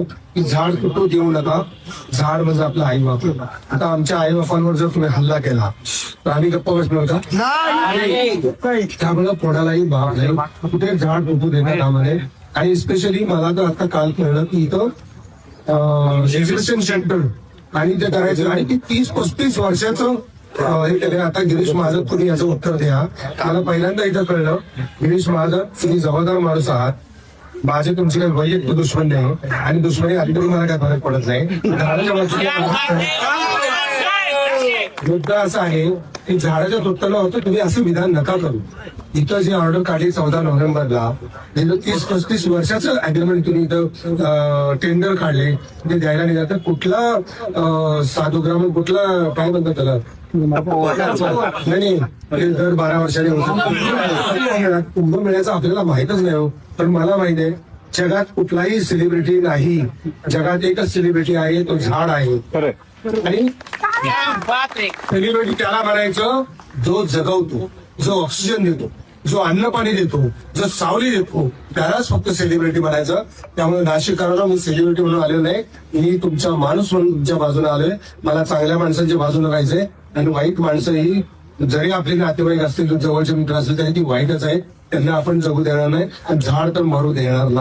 की झाड तुटू देऊ नका. झाड म्हणजे आपलं आई बाप. आता आमच्या आई बापांवर जर तुम्ही हल्ला केला तर आम्ही गप्प बसलो होता त्यामुळे कोणालाही भाव नाही. कुठे झाड तुटू देण्यात कामा नये आणि स्पेशली मला तर आता काल कळलं की इथं सेंटर आणि ते करायचं. आणि ती तीस पस्तीस वर्षाचं हे केलं आता गिरीश महाजन तुम्ही याचं उत्तर द्या. मला पहिल्यांदा इथं कळलं. गिरीश महाजन तुम्ही जबाबदार माणूस आहात. माझे तुमची काही वैयक्तिक दुश्मन नाही. आणि दुश्मनी आली तरी मला काय फरक पडत नाही. मुद्दा असा आहे की झाडाच्या तुटताना होतं तुम्ही असं विधान नका करू. इथं जी ऑर्डर काढली चौदा नोव्हेंबरला तिथं तीस पस्तीस वर्षाचं अग्रीमेंट तुम्ही इथं टेंडर काढले ते द्यायला निघाल तर कुठला अं, साधू ग्राम कुठला काय म्हणतात त्याला नाही नाही दर बारा वर्षाने होतं. कुंभमेळ्याचं आपल्याला माहितच नाही हो. पण मला माहीत आहे जगात कुठलाही सेलिब्रिटी नाही. जगात एकच सेलिब्रिटी आहे तो झाड आहे. आणि सेलिब्रिटी त्याला म्हणायचं जो जगवतो जो ऑक्सिजन देतो जो अन्न पाणी देतो जो सावली देतो त्यालाच फक्त सेलिब्रिटी म्हणायचं त्यामुळे नाशिककरांना मी सेलिब्रिटी म्हणून आलेलो नाही. मी तुमचा माणूस म्हणून तुमच्या बाजूने आलोय. मला चांगल्या माणसांच्या बाजूने राहायचंय. आणि वाईट माणसं ही जरी आपले नातेवाईक असतील जवळचे मित्र असतील तरी ती वाईटच आहे त्यांना आपण जगू देणार नाही. आणि झाड तर मरू देणार नाही.